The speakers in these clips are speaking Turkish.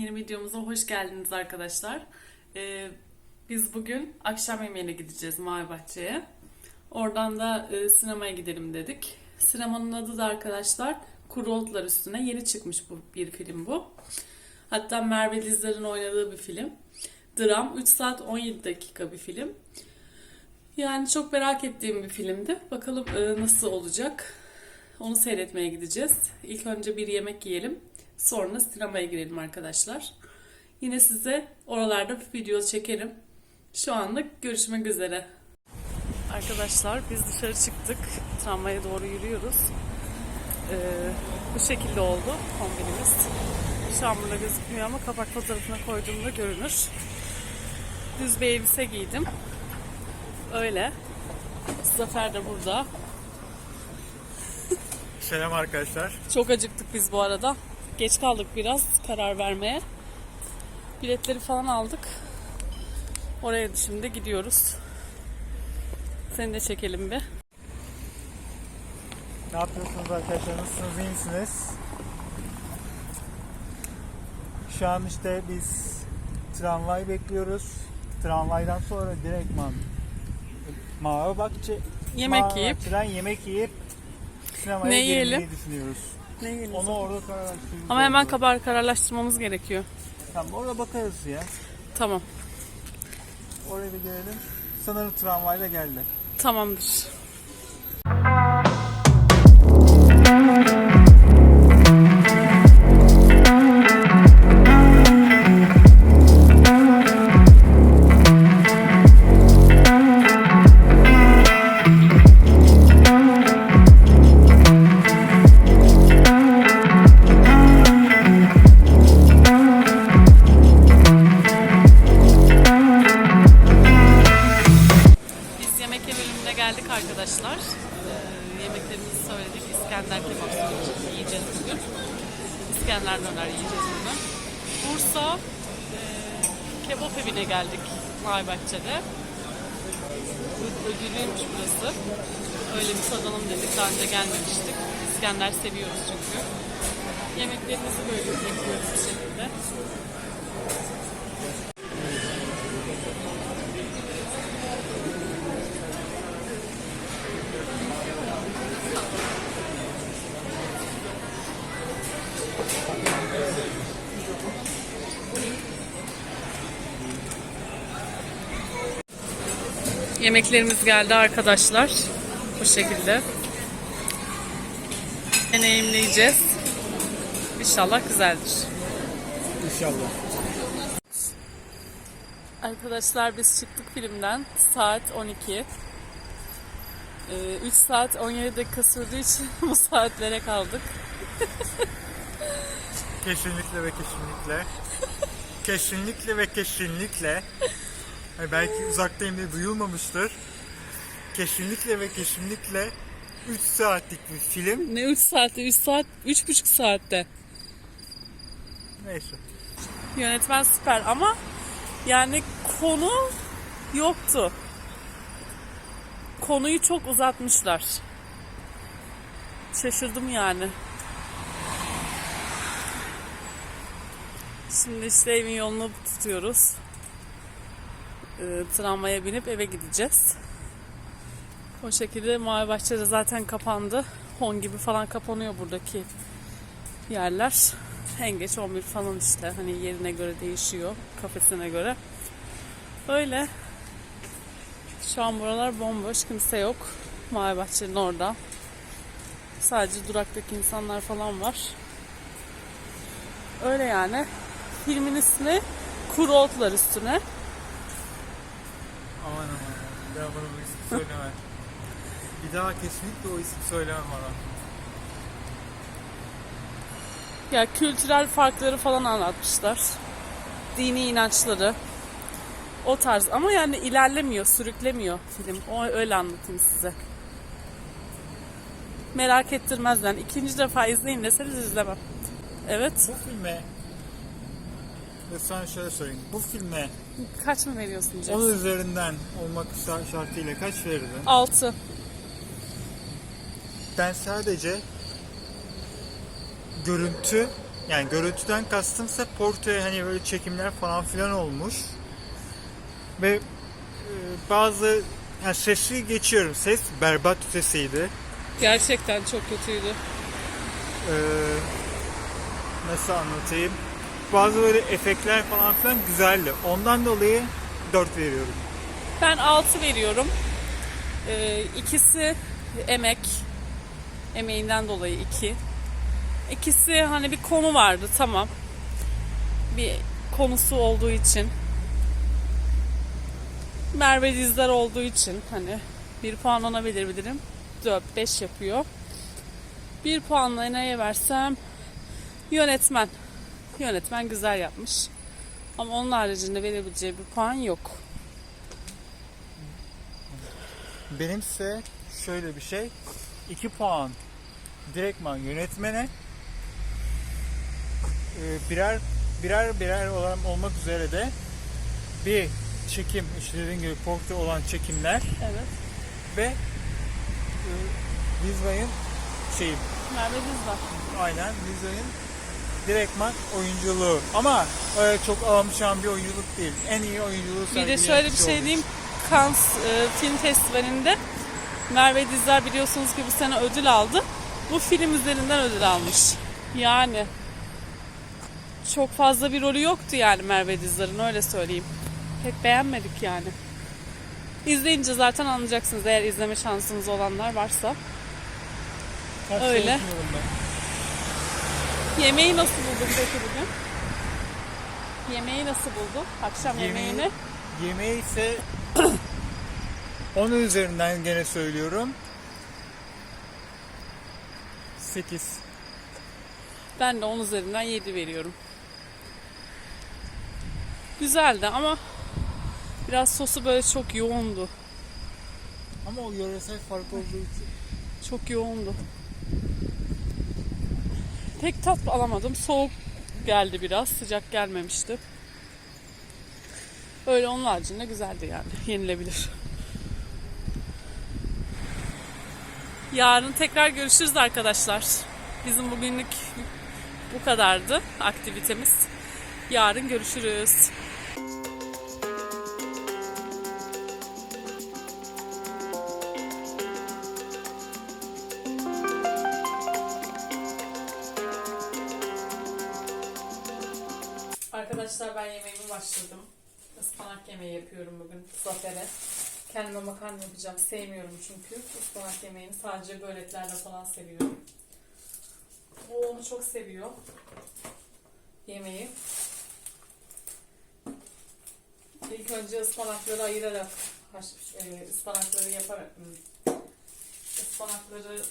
Yeni videomuza hoş geldiniz arkadaşlar. Ee, biz bugün akşam yemeğine gideceğiz Mavi Bahçe'ye. Oradan da e, sinemaya gidelim dedik. Sinemanın adı da arkadaşlar Kuru Otlar Üstüne. Yeni çıkmış bu bir film bu. Hatta Merve Dizdar'ın oynadığı bir film. Dram 3 saat 17 dakika bir film. Yani çok merak ettiğim bir filmdi. Bakalım e, nasıl olacak. Onu seyretmeye gideceğiz. İlk önce bir yemek yiyelim. Sonra sinemaya girelim arkadaşlar. Yine size oralarda video çekerim. Şu anlık görüşmek üzere. Arkadaşlar biz dışarı çıktık. Tramvaya doğru yürüyoruz. Ee, bu şekilde oldu kombinimiz. Şu an burada gözükmüyor ama kapak fotoğrafına koyduğumda görünür. Düz bir elbise giydim. Öyle. Zafer de burada. Selam arkadaşlar. Çok acıktık biz bu arada. Geç kaldık biraz karar vermeye. Biletleri falan aldık. Oraya şimdi gidiyoruz. Seni de çekelim bir. Ne yapıyorsunuz arkadaşlar? Nasılsınız? iyi misiniz? Şu an işte biz tramvay bekliyoruz. Tramvaydan sonra direktman Mavi Bahçe Yemek Mavi yiyip Bahçe'den yemek yiyip sinemaya Ne yiyelim? düşünüyoruz. Ne yiyelim? Onu orada kararlaştırıyoruz. Ama hemen kabar kararlaştırmamız gerekiyor. Tamam orada bakarız ya. Tamam. Oraya bir gelelim. Sanırım tramvayla geldi. Tamamdır. Kebap evine geldik Maybahçe'de. Ö- Ödüllüymüş burası. Öyle bir tadalım dedik. Daha önce gelmemiştik. İskender seviyoruz çünkü. Yemeklerimizi böyle bekliyoruz bir. Yemeklerimiz geldi arkadaşlar. Bu şekilde. Deneyimleyeceğiz. İnşallah güzeldir. İnşallah. Arkadaşlar biz çıktık filmden. Saat 12. Ee, 3 saat 17 dakika sürdüğü için bu saatlere kaldık. Kesinlikle ve kesinlikle. kesinlikle ve kesinlikle. Hani belki uzaktayım diye duyulmamıştır. Kesinlikle ve kesinlikle 3 saatlik bir film. Ne 3 saatte? 3 saat, 3,5 saatte. Neyse. Yönetmen süper ama yani konu yoktu. Konuyu çok uzatmışlar. Şaşırdım yani. Şimdi işte evin yolunu tutuyoruz. Ee, tramvaya binip eve gideceğiz. O şekilde Mavi Bahçe'de zaten kapandı. 10 gibi falan kapanıyor buradaki yerler. En geç 11 falan işte. Hani yerine göre değişiyor. Kafesine göre. Öyle. Şu an buralar bomboş. Kimse yok. Mavi Bahçe'nin orada. Sadece duraktaki insanlar falan var. Öyle yani. Filmin ismi Kuru Otlar Üstüne. Aman aman. Ben bana bu isim söyleme. bir daha kesinlikle o isim söylemem bana. Ya kültürel farkları falan anlatmışlar. Dini inançları. O tarz ama yani ilerlemiyor, sürüklemiyor film. O öyle anlatayım size. Merak ettirmez yani. İkinci defa izleyin deseniz izlemem. Evet. Bu filme Lütfen şöyle söyleyeyim. Bu filme Kaç mı veriyorsun 10 Jackson? üzerinden olmak şar- şartıyla kaç verirdin? 6. Ben sadece görüntü Yani görüntüden kastımsa portre hani böyle çekimler falan filan olmuş. Ve e, bazı yani sesi geçiyorum. Ses berbat ötesiydi. Gerçekten çok kötüydü. Ee, nasıl anlatayım? Bazı böyle efektler falan filan güzeldi. Ondan dolayı 4 veriyorum. Ben 6 veriyorum. Ee, ikisi emek. Emeğinden dolayı 2. İkisi hani bir konu vardı tamam. Bir konusu olduğu için. Merve Dizler olduğu için hani bir puan ona verebilirim. 4 5 yapıyor. Bir puanla neye versem yönetmen. Yönetmen güzel yapmış. Ama onun haricinde verebileceği bir puan yok. Benimse şöyle bir şey. 2 puan direktman yönetmene e, birer birer birer olan olmak üzere de bir çekim işte dediğim gibi portre olan çekimler Evet. ve e, Dizbay'ın şeyi Merve Dizler. aynen Dizbay'ın direktman oyunculuğu ama öyle çok almışan bir oyunculuk değil. En iyi oyunculuğu Bir de şöyle bir şey olmuş. diyeyim. Cannes e, Film Festivali'nde Merve Dizler biliyorsunuz ki bu sene ödül aldı. Bu film üzerinden ödül almış. Yani çok fazla bir rolü yoktu yani Merve Dizler'in öyle söyleyeyim. Pek beğenmedik yani. İzleyince zaten anlayacaksınız eğer izleme şansınız olanlar varsa. Kaç öyle. Yemeği nasıl buldun peki bugün? Yemeği nasıl buldun? Akşam Yemeği- yemeğini? Yemeği ise onun üzerinden gene söylüyorum. 8. Ben de 10 üzerinden 7 veriyorum. Güzeldi ama biraz sosu böyle çok yoğundu. Ama o yöresel fark olduğu için. Çok yoğundu. Pek tat alamadım. Soğuk geldi biraz. Sıcak gelmemişti. Öyle onun haricinde güzeldi yani. Yenilebilir. Yarın tekrar görüşürüz arkadaşlar. Bizim bugünlük bu kadardı aktivitemiz. Yarın görüşürüz. Kendime makarna yapacağım. Sevmiyorum çünkü ıspanak yemeğini sadece böreklerle falan seviyorum. O onu çok seviyor. Yemeği. İlk önce ıspanakları ayırarak e, ıspanakları yaparak hmm, ıspanakları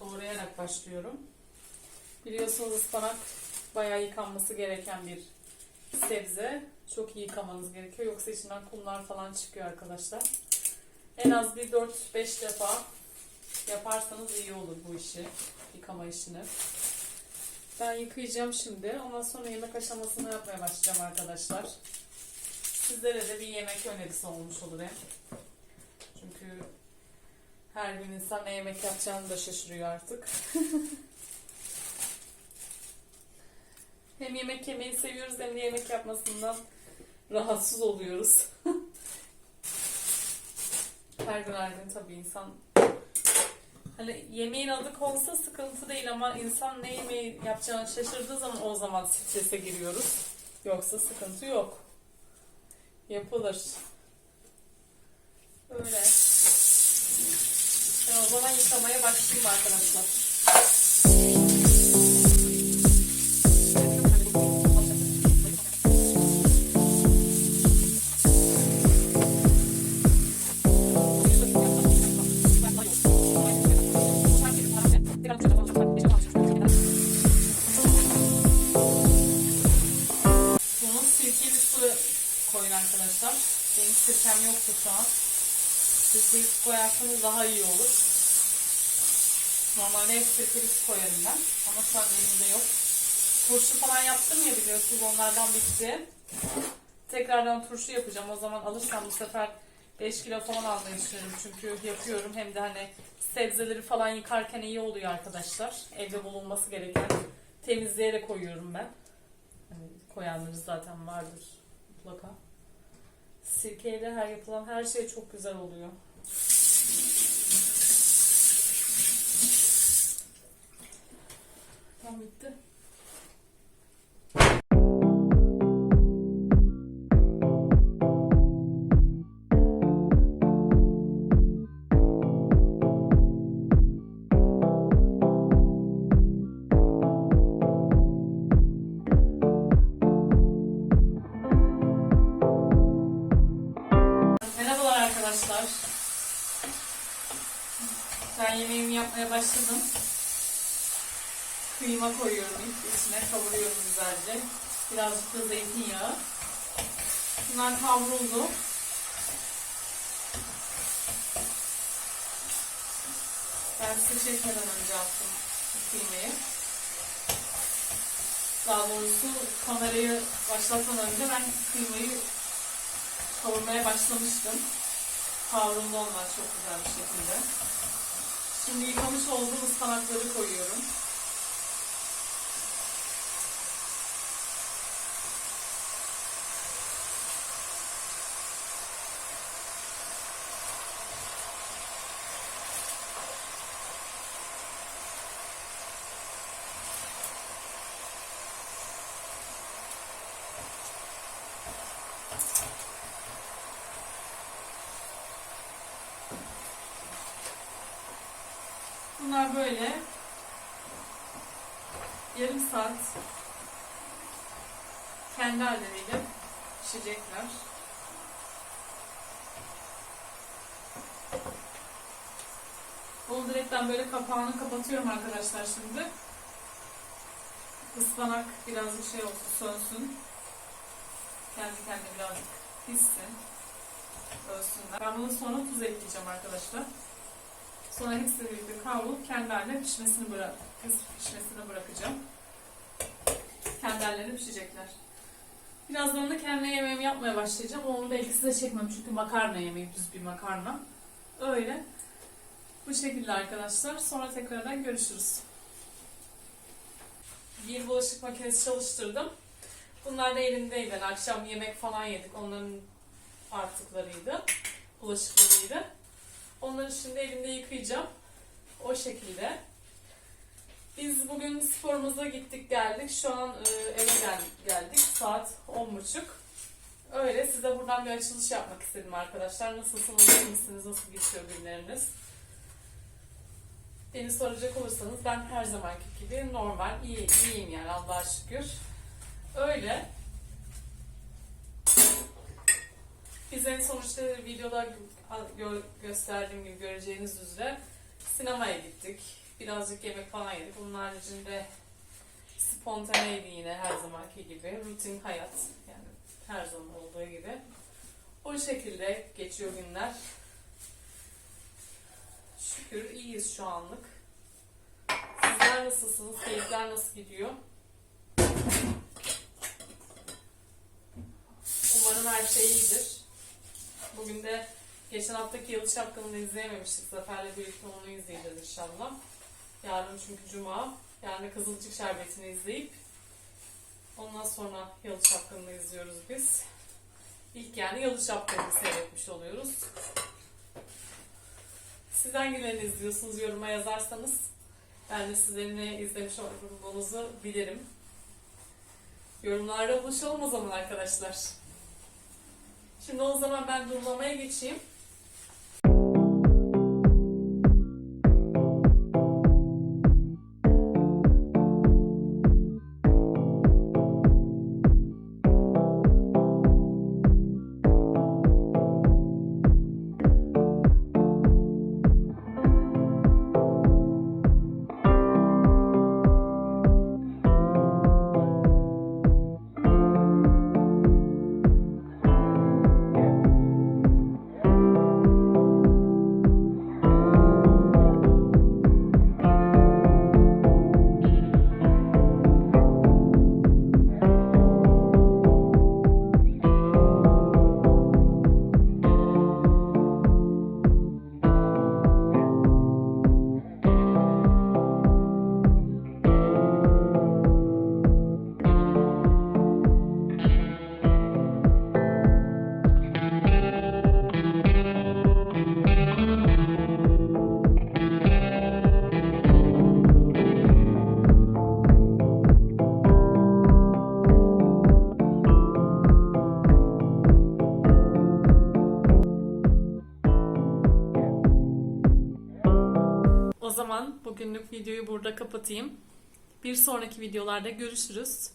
doğrayarak başlıyorum. Biliyorsunuz ıspanak bayağı yıkanması gereken bir sebze. Çok iyi yıkamanız gerekiyor. Yoksa içinden kumlar falan çıkıyor arkadaşlar. En az bir 4-5 defa yaparsanız iyi olur bu işi. Yıkama işini. Ben yıkayacağım şimdi. Ondan sonra yemek aşamasını yapmaya başlayacağım arkadaşlar. Sizlere de bir yemek önerisi olmuş olur hem. Çünkü her gün insan ne yemek yapacağını da şaşırıyor artık. Hem yemek yemeyi seviyoruz hem de yemek yapmasından rahatsız oluyoruz. her gün tabii insan hani yemeğin adı konsa sıkıntı değil ama insan ne yemeği yapacağını şaşırdığı zaman o zaman strese giriyoruz. Yoksa sıkıntı yok. Yapılır. Öyle. Ben o zaman yıkamaya başlayayım arkadaşlar. Koyarsanız daha iyi olur. Normalde sirkeli su koyarım ben. Ama şu an elimde yok. Turşu falan yaptım ya biliyorsunuz onlardan bitti. Tekrardan turşu yapacağım. O zaman alırsam bu sefer 5 kilo falan almayı düşünüyorum. Çünkü yapıyorum. Hem de hani sebzeleri falan yıkarken iyi oluyor arkadaşlar. Evde bulunması gereken temizleyerek koyuyorum ben. Hani koyanlarınız zaten vardır mutlaka. Sirkeyle her yapılan her şey çok güzel oluyor. Tam bitti. Birazcık da zeytinyağı. Bunlar kavruldu. Ben size önce attım kıymayı. Daha doğrusu kamerayı başlatmadan önce ben kıymayı kavurmaya başlamıştım. Kavruldu onlar çok güzel bir şekilde. Şimdi yıkamış olduğum ıspanakları koyuyorum. Bunlar böyle yarım saat kendi halleriyle pişecekler. Ben böyle kapağını kapatıyorum arkadaşlar şimdi. Ispanak birazcık şey olsun, sönsün. Kendi kendine birazcık pişsin. Ölsünler. Ben bunu sonra tuz ekleyeceğim arkadaşlar. Sonra hepsini birlikte kavrulup kendi pişmesini, bırak pişmesini bırakacağım. Kendi hallerine pişecekler. Birazdan da kendi yemeğimi yapmaya başlayacağım. Onu belki size çekmem çünkü makarna yemeği, düz bir makarna. Öyle. Bu şekilde arkadaşlar. Sonra tekrardan görüşürüz. Bir bulaşık makinesi çalıştırdım. Bunlar da elimdeydi. Akşam yemek falan yedik. Onların artıklarıydı. Bulaşıklarıydı. Onları şimdi elimde yıkayacağım. O şekilde. Biz bugün sporumuza gittik geldik. Şu an e, eve gel- geldik. Saat 10.30. Öyle size buradan bir açılış yapmak istedim arkadaşlar. Nasılsınız, iyi misiniz, nasıl geçiyor günleriniz? Beni soracak olursanız ben her zamanki gibi normal, iyi, iyiyim yani Allah'a şükür. Öyle. Biz en sonuçta videoda gö- gösterdiğim gibi göreceğiniz üzere sinemaya gittik. Birazcık yemek falan yedik. Bunun haricinde spontaneydi yine her zamanki gibi. Rutin hayat. Yani her zaman olduğu gibi. O şekilde geçiyor günler. Şükür iyiyiz şu anlık. Sizler nasılsınız? Keyifler nasıl gidiyor? Umarım her şey iyidir. Bugün de geçen haftaki Yalı Çapkını'nı izleyememiştik. Zafer'le birlikte onu izleyeceğiz inşallah. Yarın çünkü Cuma. Yani Kızılcık Şerbeti'ni izleyip ondan sonra Yalı Çapkını'nı izliyoruz biz. İlk yani Yalı Çapkını'nı seyretmiş oluyoruz. Siz hangilerini izliyorsunuz yoruma yazarsanız ben de sizlerin ne izlemiş olduğunuzu bilirim. Yorumlarda buluşalım o zaman arkadaşlar. Şimdi o zaman ben durmamaya geçeyim. Bugünlük videoyu burada kapatayım. Bir sonraki videolarda görüşürüz.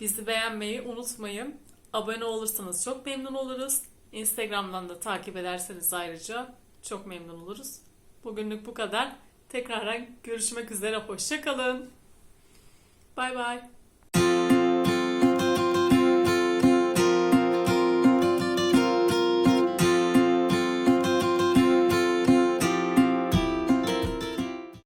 Bizi beğenmeyi unutmayın. Abone olursanız çok memnun oluruz. Instagram'dan da takip ederseniz ayrıca çok memnun oluruz. Bugünlük bu kadar. Tekrardan görüşmek üzere. Hoşçakalın. Bay bay.